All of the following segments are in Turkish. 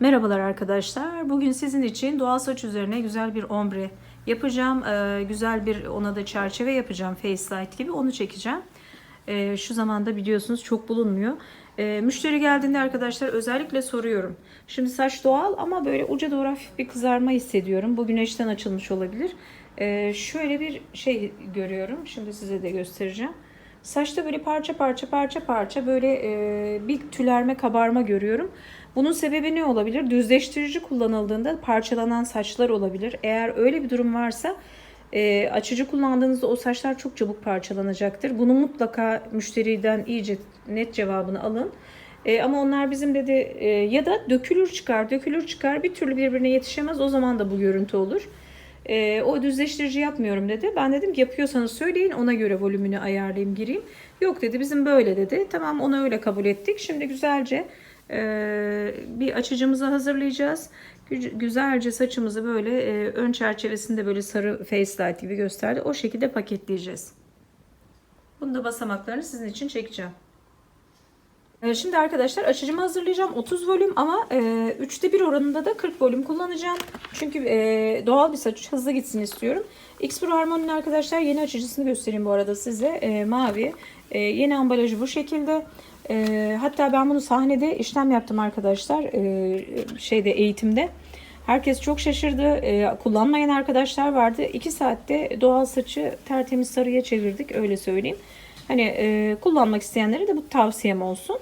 Merhabalar arkadaşlar. Bugün sizin için doğal saç üzerine güzel bir ombre yapacağım. Ee, güzel bir ona da çerçeve yapacağım. Face light gibi onu çekeceğim. Ee, şu zamanda biliyorsunuz çok bulunmuyor. Ee, müşteri geldiğinde arkadaşlar özellikle soruyorum. Şimdi saç doğal ama böyle uca doğru hafif bir kızarma hissediyorum. Bu güneşten açılmış olabilir. Ee, şöyle bir şey görüyorum. Şimdi size de göstereceğim. Saçta böyle parça parça parça parça böyle e, bir tülerme kabarma görüyorum. Bunun sebebi ne olabilir? Düzleştirici kullanıldığında parçalanan saçlar olabilir. Eğer öyle bir durum varsa e, açıcı kullandığınızda o saçlar çok çabuk parçalanacaktır. Bunu mutlaka müşteriden iyice net cevabını alın. E, ama onlar bizim dedi e, ya da dökülür çıkar, dökülür çıkar bir türlü birbirine yetişemez. O zaman da bu görüntü olur. E, o düzleştirici yapmıyorum dedi. Ben dedim ki yapıyorsanız söyleyin ona göre volümünü ayarlayayım gireyim. Yok dedi bizim böyle dedi. Tamam onu öyle kabul ettik. Şimdi güzelce e, bir açıcımızı hazırlayacağız. Gü- Güzelce saçımızı böyle e, ön çerçevesinde böyle sarı face light gibi gösterdi. O şekilde paketleyeceğiz. Bunu da basamaklarını sizin için çekeceğim. Ee, Şimdi arkadaşlar açıcımı hazırlayacağım 30 volüm ama e, üçte bir oranında da 40 volüm kullanacağım. Çünkü e, doğal bir saç hızlı gitsin istiyorum. X-Pro Harmony'nin arkadaşlar yeni açıcısını göstereyim bu arada size. E, mavi. E, yeni ambalajı bu şekilde. E, hatta ben bunu sahnede işlem yaptım arkadaşlar. E, şeyde eğitimde. Herkes çok şaşırdı. E, kullanmayan arkadaşlar vardı. 2 saatte doğal saçı tertemiz sarıya çevirdik öyle söyleyeyim. Hani e, kullanmak isteyenlere de bu tavsiyem olsun.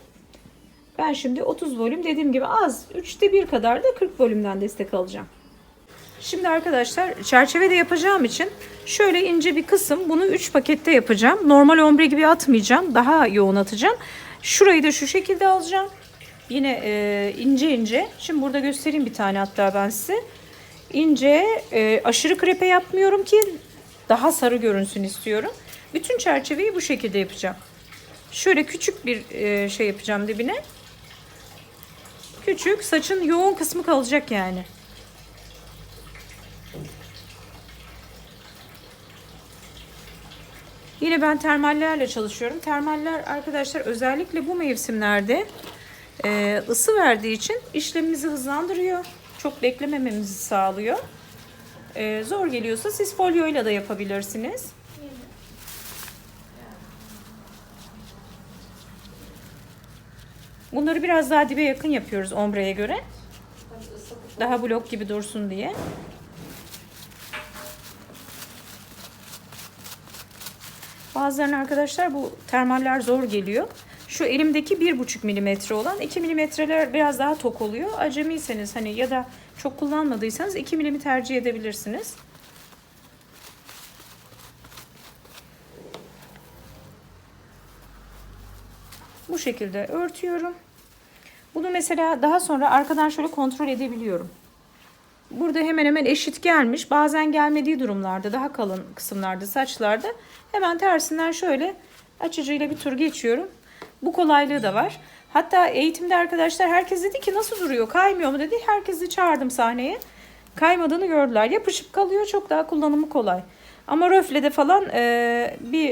Ben şimdi 30 volüm dediğim gibi az. 3'te 1 kadar da 40 volümden destek alacağım. Şimdi arkadaşlar çerçeve de yapacağım için şöyle ince bir kısım bunu 3 pakette yapacağım. Normal ombre gibi atmayacağım. Daha yoğun atacağım. Şurayı da şu şekilde alacağım. Yine e, ince ince. Şimdi burada göstereyim bir tane hatta ben size. İnce e, aşırı krepe yapmıyorum ki daha sarı görünsün istiyorum. Bütün çerçeveyi bu şekilde yapacağım. Şöyle küçük bir e, şey yapacağım dibine. Küçük saçın yoğun kısmı kalacak yani. Yine ben termallerle çalışıyorum. Termaller arkadaşlar özellikle bu mevsimlerde e, ısı verdiği için işlemimizi hızlandırıyor. Çok beklemememizi sağlıyor. E, zor geliyorsa siz folyoyla da yapabilirsiniz. Bunları biraz daha dibe yakın yapıyoruz ombreye göre. Daha blok gibi dursun diye. Bazılarına arkadaşlar bu termaller zor geliyor. Şu elimdeki 1,5 milimetre olan 2 milimetreler biraz daha tok oluyor. Acemiyseniz hani ya da çok kullanmadıysanız 2 milimi tercih edebilirsiniz. Bu şekilde örtüyorum. Bunu mesela daha sonra arkadan şöyle kontrol edebiliyorum. Burada hemen hemen eşit gelmiş. Bazen gelmediği durumlarda daha kalın kısımlarda saçlarda hemen tersinden şöyle açıcıyla bir tur geçiyorum. Bu kolaylığı da var. Hatta eğitimde arkadaşlar herkes dedi ki nasıl duruyor kaymıyor mu dedi. Herkesi çağırdım sahneye. Kaymadığını gördüler. Yapışıp kalıyor çok daha kullanımı kolay. Ama röflede falan e, bir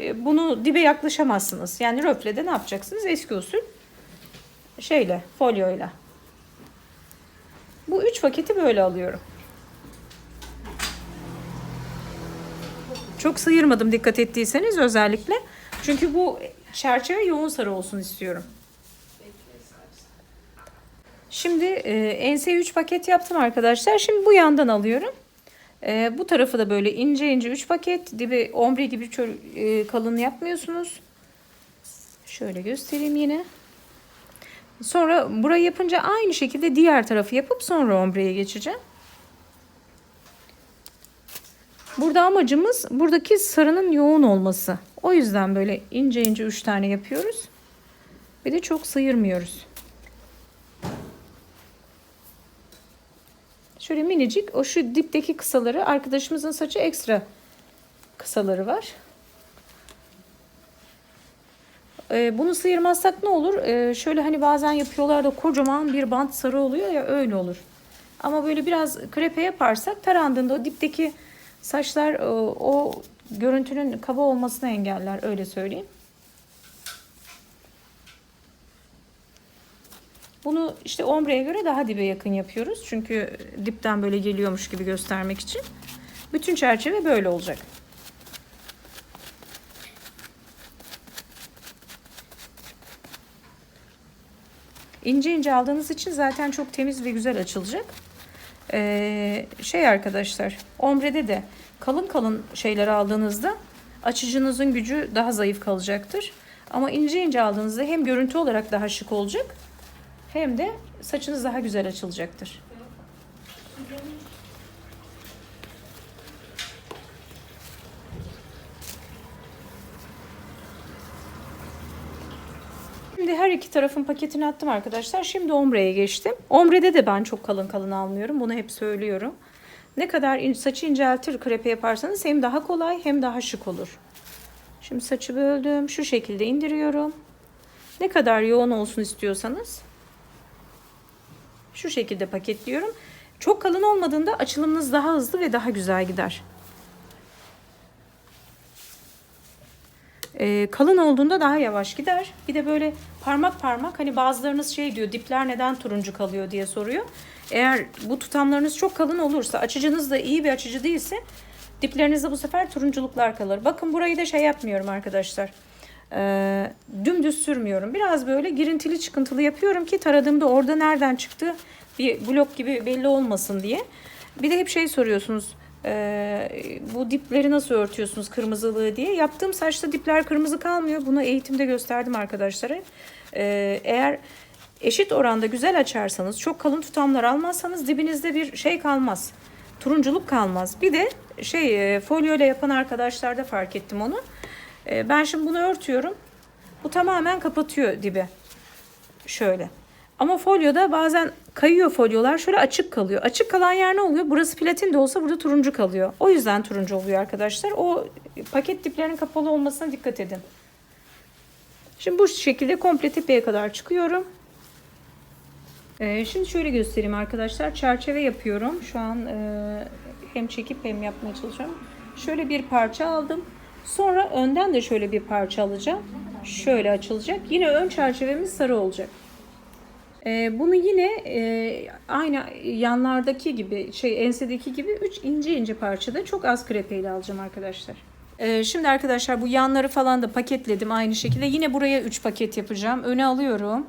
e, bunu dibe yaklaşamazsınız. Yani röflede ne yapacaksınız? Eski usul şeyle folyoyla. Bu üç paketi böyle alıyorum. Çok sıyırmadım dikkat ettiyseniz özellikle. Çünkü bu çerçeve yoğun sarı olsun istiyorum. Şimdi e, ense 3 paket yaptım arkadaşlar. Şimdi bu yandan alıyorum. E, bu tarafı da böyle ince ince 3 paket. Dibi ombre gibi çö- e, kalın yapmıyorsunuz. Şöyle göstereyim yine. Sonra burayı yapınca aynı şekilde diğer tarafı yapıp sonra ombreye geçeceğim. Burada amacımız buradaki sarının yoğun olması. O yüzden böyle ince ince 3 tane yapıyoruz. Bir de çok sıyırmıyoruz. Şöyle minicik o şu dipteki kısaları arkadaşımızın saçı ekstra kısaları var. Ee, bunu sıyırmazsak ne olur? Ee, şöyle hani bazen yapıyorlar da kocaman bir bant sarı oluyor ya öyle olur. Ama böyle biraz krepe yaparsak tarandığında o dipteki saçlar o, o görüntünün kaba olmasını engeller öyle söyleyeyim. Bunu işte ombreye göre daha dibe yakın yapıyoruz. Çünkü dipten böyle geliyormuş gibi göstermek için. Bütün çerçeve böyle olacak. İnce ince aldığınız için zaten çok temiz ve güzel açılacak. Ee, şey arkadaşlar, ombrede de kalın kalın şeyler aldığınızda açıcınızın gücü daha zayıf kalacaktır. Ama ince ince aldığınızda hem görüntü olarak daha şık olacak hem de saçınız daha güzel açılacaktır. Şimdi her iki tarafın paketini attım arkadaşlar. Şimdi ombreye geçtim. Ombrede de ben çok kalın kalın almıyorum. Bunu hep söylüyorum. Ne kadar saçı inceltir krepe yaparsanız hem daha kolay hem daha şık olur. Şimdi saçı böldüm. Şu şekilde indiriyorum. Ne kadar yoğun olsun istiyorsanız şu şekilde paketliyorum. Çok kalın olmadığında açılımınız daha hızlı ve daha güzel gider. Ee, kalın olduğunda daha yavaş gider. Bir de böyle parmak parmak hani bazılarınız şey diyor dipler neden turuncu kalıyor diye soruyor. Eğer bu tutamlarınız çok kalın olursa açıcınız da iyi bir açıcı değilse diplerinizde bu sefer turunculuklar kalır. Bakın burayı da şey yapmıyorum arkadaşlar. Ee, dümdüz sürmüyorum. Biraz böyle girintili çıkıntılı yapıyorum ki taradığımda orada nereden çıktı bir blok gibi belli olmasın diye. Bir de hep şey soruyorsunuz. Ee, bu dipleri nasıl örtüyorsunuz kırmızılığı diye. Yaptığım saçta dipler kırmızı kalmıyor. Bunu eğitimde gösterdim arkadaşlara. Ee, eğer eşit oranda güzel açarsanız, çok kalın tutamlar almazsanız dibinizde bir şey kalmaz. Turunculuk kalmaz. Bir de şey e, folyo ile yapan arkadaşlarda fark ettim onu. E, ben şimdi bunu örtüyorum. Bu tamamen kapatıyor dibi. Şöyle. Ama folyoda bazen kayıyor folyolar şöyle açık kalıyor. Açık kalan yer ne oluyor? Burası platin de olsa burada turuncu kalıyor. O yüzden turuncu oluyor arkadaşlar. O paket diplerinin kapalı olmasına dikkat edin. Şimdi bu şekilde komple tepeye kadar çıkıyorum. Ee, şimdi şöyle göstereyim arkadaşlar. Çerçeve yapıyorum. Şu an e, hem çekip hem yapmaya çalışıyorum. Şöyle bir parça aldım. Sonra önden de şöyle bir parça alacağım. Şöyle açılacak. Yine ön çerçevemiz sarı olacak. Ee, bunu yine e, aynı yanlardaki gibi şey ensedeki gibi 3 ince ince parçada çok az krepeyle alacağım arkadaşlar. Ee, şimdi arkadaşlar bu yanları falan da paketledim aynı şekilde. Yine buraya 3 paket yapacağım. Öne alıyorum.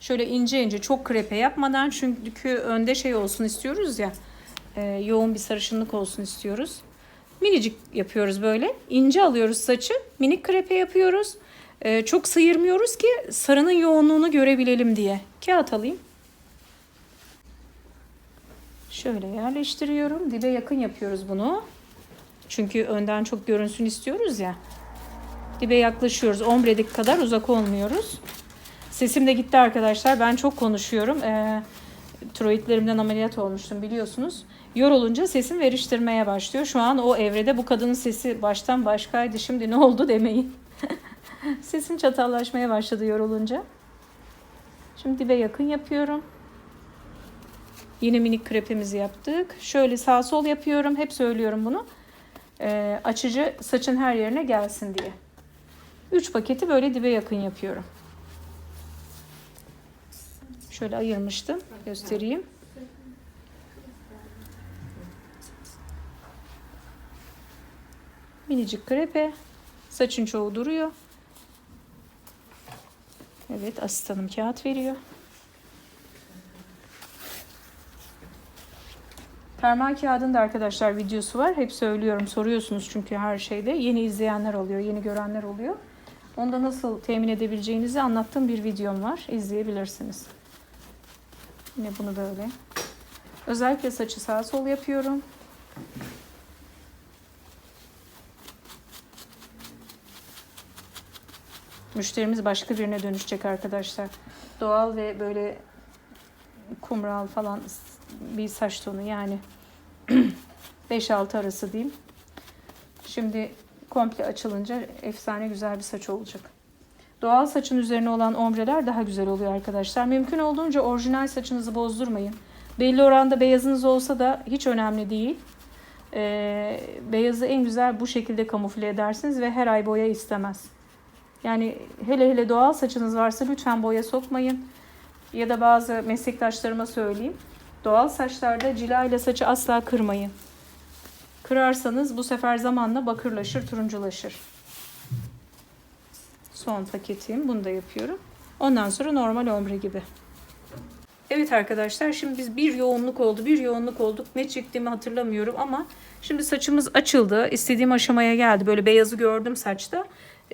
Şöyle ince ince çok krepe yapmadan çünkü önde şey olsun istiyoruz ya. e, yoğun bir sarışınlık olsun istiyoruz. Minicik yapıyoruz böyle. İnce alıyoruz saçı. Minik krepe yapıyoruz. E, çok sıyırmıyoruz ki sarının yoğunluğunu görebilelim diye. Kağıt alayım. Şöyle yerleştiriyorum. Dibe yakın yapıyoruz bunu. Çünkü önden çok görünsün istiyoruz ya. Dibe yaklaşıyoruz. Ombredik kadar uzak olmuyoruz. Sesim de gitti arkadaşlar. Ben çok konuşuyorum. Ee, tiroidlerimden ameliyat olmuştum biliyorsunuz. Yorulunca sesim veriştirmeye başlıyor. Şu an o evrede bu kadının sesi baştan başkaydı. Şimdi ne oldu demeyin. Sesim çatallaşmaya başladı yorulunca. Şimdi dibe yakın yapıyorum. Yine minik krepemizi yaptık. Şöyle sağ sol yapıyorum. Hep söylüyorum bunu. Ee, açıcı saçın her yerine gelsin diye. 3 paketi böyle dibe yakın yapıyorum. Şöyle ayırmıştım. Göstereyim. Minicik krepe. Saçın çoğu duruyor. Evet asistanım kağıt veriyor. Ferman kağıdın da arkadaşlar videosu var. Hep söylüyorum soruyorsunuz çünkü her şeyde. Yeni izleyenler oluyor, yeni görenler oluyor. Onda nasıl temin edebileceğinizi anlattığım bir videom var. İzleyebilirsiniz. Yine bunu böyle. Özellikle saçı sağ sol yapıyorum. Müşterimiz başka birine dönüşecek arkadaşlar. Doğal ve böyle kumral falan bir saç tonu yani 5-6 arası diyeyim. Şimdi komple açılınca efsane güzel bir saç olacak. Doğal saçın üzerine olan ombreler daha güzel oluyor arkadaşlar. Mümkün olduğunca orijinal saçınızı bozdurmayın. Belli oranda beyazınız olsa da hiç önemli değil. Ee, beyazı en güzel bu şekilde kamufle edersiniz ve her ay boya istemez. Yani hele hele doğal saçınız varsa lütfen boya sokmayın. ya da bazı meslektaşlarıma söyleyeyim. Doğal saçlarda cila ile saçı asla kırmayın. Kırarsanız bu sefer zamanla bakırlaşır, turunculaşır. Son paketim. Bunu da yapıyorum. Ondan sonra normal ombre gibi. Evet arkadaşlar şimdi biz bir yoğunluk oldu bir yoğunluk olduk. Ne çektiğimi hatırlamıyorum ama şimdi saçımız açıldı. İstediğim aşamaya geldi. Böyle beyazı gördüm saçta.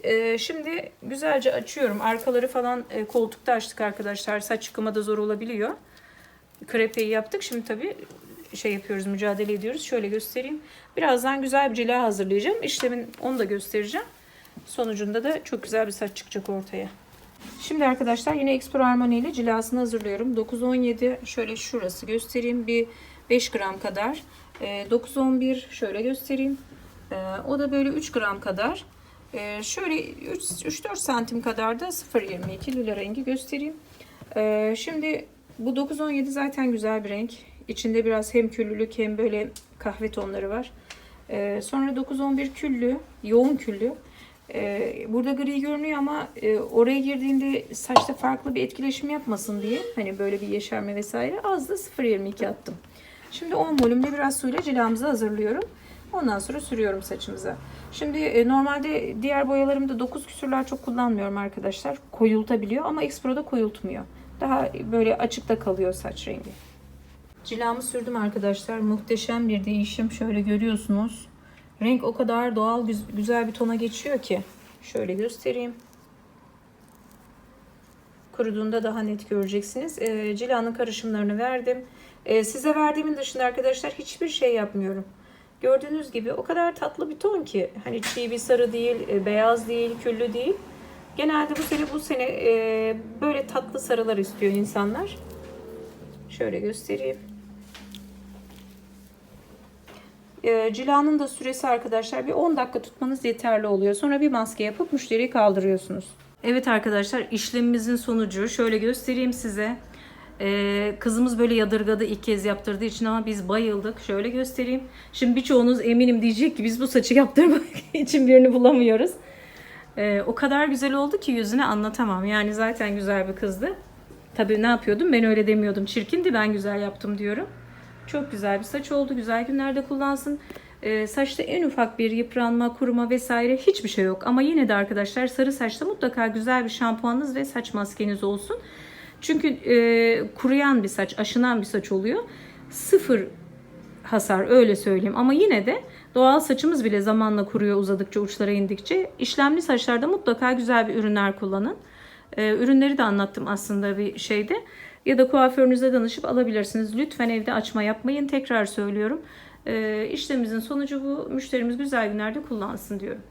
Ee, şimdi güzelce açıyorum. Arkaları falan e, koltukta açtık arkadaşlar. Saç yıkama da zor olabiliyor. Krepeyi yaptık. Şimdi tabi şey yapıyoruz mücadele ediyoruz. Şöyle göstereyim. Birazdan güzel bir cila hazırlayacağım. İşlemin onu da göstereceğim sonucunda da çok güzel bir saç çıkacak ortaya. Şimdi arkadaşlar yine Expro Harmony ile cilasını hazırlıyorum. 9-17 şöyle şurası göstereyim. Bir 5 gram kadar. Ee, 9-11 şöyle göstereyim. Ee, o da böyle 3 gram kadar. Ee, şöyle 3-4 santim kadar da 0.22 lila rengi göstereyim. Ee, şimdi bu 9-17 zaten güzel bir renk. İçinde biraz hem küllülük hem böyle kahve tonları var. Ee, sonra 9-11 küllü, yoğun küllü. Ee, burada gri görünüyor ama e, oraya girdiğinde saçta farklı bir etkileşim yapmasın diye hani böyle bir yeşerme vesaire az da 0.22 attım. Şimdi 10 volümle biraz suyla cilamızı hazırlıyorum. Ondan sonra sürüyorum saçımıza. Şimdi e, normalde diğer boyalarımda 9 küsürler çok kullanmıyorum arkadaşlar. Koyultabiliyor ama Expro'da koyultmuyor. Daha böyle açıkta kalıyor saç rengi. Cilamı sürdüm arkadaşlar. Muhteşem bir değişim. Şöyle görüyorsunuz. Renk o kadar doğal güzel bir tona geçiyor ki. Şöyle göstereyim. Kuruduğunda daha net göreceksiniz. E, cilanın karışımlarını verdim. E, size verdiğimin dışında arkadaşlar hiçbir şey yapmıyorum. Gördüğünüz gibi o kadar tatlı bir ton ki. Hani çiğ bir sarı değil, e, beyaz değil, küllü değil. Genelde bu sene bu sene e, böyle tatlı sarılar istiyor insanlar. Şöyle göstereyim. E, cilanın da süresi arkadaşlar bir 10 dakika tutmanız yeterli oluyor. Sonra bir maske yapıp müşteriyi kaldırıyorsunuz. Evet arkadaşlar işlemimizin sonucu şöyle göstereyim size. Ee, kızımız böyle yadırgadı ilk kez yaptırdığı için ama biz bayıldık. Şöyle göstereyim. Şimdi birçoğunuz eminim diyecek ki biz bu saçı yaptırmak için birini bulamıyoruz. Ee, o kadar güzel oldu ki yüzüne anlatamam. Yani zaten güzel bir kızdı. Tabii ne yapıyordum ben öyle demiyordum. Çirkindi ben güzel yaptım diyorum. Çok güzel bir saç oldu. Güzel günlerde kullansın. Ee, saçta en ufak bir yıpranma, kuruma vesaire hiçbir şey yok. Ama yine de arkadaşlar sarı saçta mutlaka güzel bir şampuanınız ve saç maskeniz olsun. Çünkü e, kuruyan bir saç, aşınan bir saç oluyor. Sıfır hasar öyle söyleyeyim. Ama yine de doğal saçımız bile zamanla kuruyor uzadıkça, uçlara indikçe. İşlemli saçlarda mutlaka güzel bir ürünler kullanın. Ee, ürünleri de anlattım aslında bir şeyde. Ya da kuaförünüze danışıp alabilirsiniz. Lütfen evde açma yapmayın. Tekrar söylüyorum. Ee, işlemimizin sonucu bu. Müşterimiz güzel günlerde kullansın diyorum.